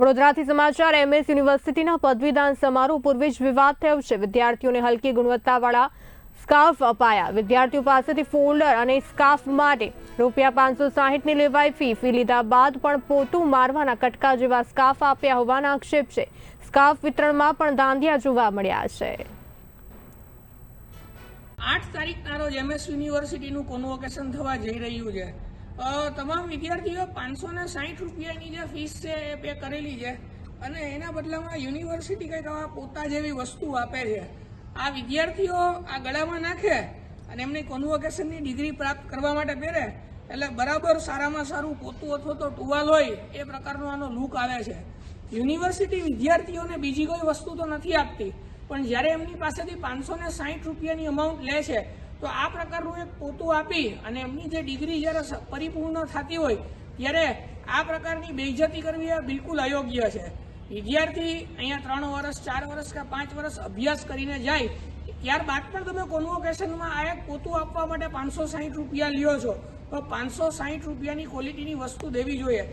વડોદરાથી સમાચાર એમએસ યુનિવર્સિટીના પદવીદાન સમારોહ પૂર્વે જ વિવાદ થયો છે. વિદ્યાર્થીઓને હલકી ગુણવત્તાવાળા સ્કાર્ફ અપાયા. વિદ્યાર્થીઓ પાસેથી ફોલ્ડર અને સ્કાર્ફ માટે રૂપિયા પાંચસો સાહીઠની લેવાઈ ફી. ફી લીધા બાદ પણ પોતું મારવાના કટકા જેવા સ્કાર્ફ આપ્યા હોવાના આક્ષેપ છે. સ્કાર્ફ વિતરણમાં પણ દાંધિયા જોવા મળ્યા છે. આઠ તારીખના રોજ એમએસ યુનિવર્સિટીનું કોન્વોકેશન થવા જઈ રહ્યું છે. તમામ વિદ્યાર્થીઓ પાંચસો ને સાહીઠ રૂપિયાની જે ફીસ છે એ પે કરેલી છે. અને એના બદલામાં યુનિવર્સિટી કંઈક આવા પોતા જેવી વસ્તુ આપે છે. આ વિદ્યાર્થીઓ આ ગળામાં નાખે અને એમની કોન્વોકેશનની ડિગ્રી પ્રાપ્ત કરવા માટે પહેરે, એટલે બરાબર સારામાં સારું પોતું અથવા તો ટુવાલ હોય એ પ્રકારનો આનો લુક આવે છે. યુનિવર્સિટી વિદ્યાર્થીઓને બીજી કોઈ વસ્તુ તો નથી આપતી, પણ જ્યારે એમની પાસેથી પાંચસો ને સાહીઠ રૂપિયાની અમાઉન્ટ લે છે તો આ પ્રકારનું એક પોતું આપી અને એમની જે ડિગ્રી જ્યારે પરિપૂર્ણ થતી હોય, ત્યારે આ પ્રકારની બેઇજ્જતી કરવી એ બિલકુલ અયોગ્ય છે. વિદ્યાર્થી અહીંયા ત્રણ વર્ષ, ચાર વર્ષ કે પાંચ વર્ષ અભ્યાસ કરીને જાય ત્યારબાદ પણ તમે કોન્વોકેશનમાં આ એક પોતું આપવા માટે પાંચસો સાહીઠ રૂપિયા લ્યો છો. તો પાંચસો સાહીઠ રૂપિયાની ક્વોલિટીની વસ્તુ દેવી જોઈએ.